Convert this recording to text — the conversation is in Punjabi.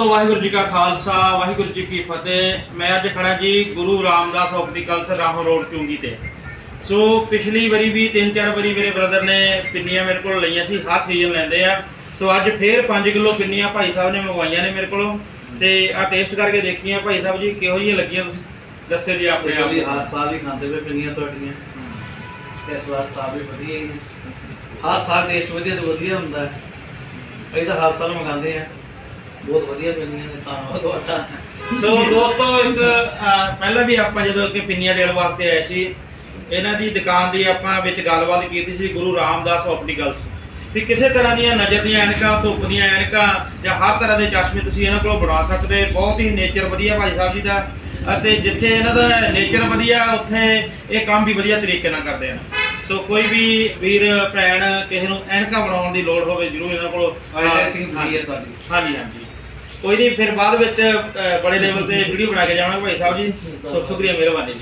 ਦੋਸਤੋ ਵਾਹਿਗੁਰੂ ਜੀ ਕਾ ਖਾਲਸਾ ਵਾਹਿਗੁਰੂ ਜੀ ਕੀ ਫਤਿਹ। ਮੈਂ ਅੱਜ ਖੜਾ ਜੀ ਗੁਰੂ ਰਾਮਦਾਸ ਆਪਟੀਕਲਸ ਰਾਹੋਂ ਰੋਡ ਚੁੰਗੀ ਤੇ। ਸੋ ਪਿਛਲੀ ਵਾਰੀ ਵੀ ਤਿੰਨ ਚਾਰ ਵਾਰੀ ਮੇਰੇ ਬ੍ਰਦਰ ਨੇ ਪਿੰਨੀਆਂ ਮੇਰੇ ਕੋਲ ਲਈਆਂ ਸੀ ਹਰ ਸੀਜ਼ਨ ਲੈਂਦੇ ਆ। ਸੋ ਅੱਜ ਫੇਰ 5 ਕਿਲੋ ਪਿੰਨੀਆਂ ਭਾਈ ਸਾਹਿਬ ਨੇ ਮੰਗਵਾਈਆਂ ਨੇ ਮੇਰੇ ਕੋਲੋਂ। ਤੇ ਆ ਟੇਸਟ ਕਰਕੇ ਦੇਖੀਆਂ ਭਾਈ ਸਾਹਿਬ ਜੀ ਕਿਹੋ ਜਿਹੀਆਂ ਲੱਗੀਆਂ ਤੁਸੀਂ? ਦੱਸਿਓ ਜੀ ਆਪਣੇ ਆਪ ਵੀ ਹਰ ਸਾਲ ਹੀ ਖਾਂਦੇ ਪਏ ਪਿੰਨੀਆਂ ਤੁਹਾਡੀਆਂ। ਇਸ ਵਾਰ ਸਾਲ ਵੀ ਵਧੀਆ ਹੀ ਨੇ। ਹਰ ਸਾਲ ਟੇਸਟ ਵਧੀਆ ਤੇ ਵਧੀਆ ਹੁੰਦਾ ਹੈ। ਅਸੀਂ ਤਾਂ ਹਰ ਸਾਲ ਮੰਗਾਉਂਦੇ ਆ ਬਹੁਤ ਵਧੀਆ ਪਿੰਨੀਆਂ ਨੇ ਧੰਨਵਾਦ ਤੁਹਾਡਾ ਸੋ ਦੋਸਤੋ ਇੱਕ ਅਹ, ਪਹਿਲਾਂ ਵੀ ਆਪਾਂ ਜਦੋਂ ਕਿ ਪਿੰਨੀਆਂ ਦੇਣ ਵਾਸਤੇ ਆਏ ਸੀ ਇਹਨਾਂ ਦੀ ਦੁਕਾਨ ਦੀ ਆਪਾਂ ਵਿੱਚ ਗੱਲਬਾਤ ਕੀਤੀ ਸੀ ਗੁਰੂ ਰਾਮਦਾਸ ਆਪਟੀਕਲਸ ਵੀ ਕਿਸੇ ਤਰ੍ਹਾਂ ਦੀਆਂ ਨਜ਼ਰ ਦੀਆਂ ਐਨਕਾਂ ਧੁੱਪ ਦੀਆਂ ਐਨਕਾਂ ਜਾਂ ਹਰ ਤਰ੍ਹਾਂ ਦੇ ਚਸ਼ਮੇ ਤੁਸੀਂ ਇਹਨਾਂ ਕੋਲੋਂ ਬਣਾ ਸਕਦੇ ਬਹੁਤ ਹੀ ਨੇਚਰ ਵਧੀਆ ਭਾਈ ਸਾਹਿਬ ਜੀ ਦਾ ਅਤੇ ਜਿੱਥੇ ਇਹਨਾਂ ਦਾ ਨੇਚਰ ਵਧੀਆ ਉੱਥੇ ਇਹ ਕੰਮ ਵੀ ਵਧੀਆ ਤਰੀਕੇ ਨਾਲ ਕਰਦੇ ਆ ਸੋ ਕੋਈ ਵੀ ਵੀਰ ਭੈਣ ਕਿਸੇ ਨੂੰ ਐਨਕਾਂ ਬਣਾਉਣ ਦੀ ਲੋੜ ਹੋਵੇ ਜਰੂਰ ਇਹਨਾਂ ਕੋਲ ਆਈ ਟੈਸਟਿੰਗ ਫ੍ਰੀ ਹੈ ਸਾਡੀ। ਹਾਂਜੀ ਹਾਂਜੀ। ਕੋਈ ਨਹੀਂ ਫਿਰ ਬਾਅਦ ਵਿੱਚ ਅਹ, ਬੜੇ ਲੈਵਲ ਤੇ ਵੀਡੀਓ ਬਣਾ ਕੇ ਜਾਵਾਂਗੇ ਭਾਈ ਸਾਹਿਬ ਜੀ। ਸੋ ਸ਼ੁਕਰੀਆ ਮਿਹਰਬਾਨੀ ਜੀ।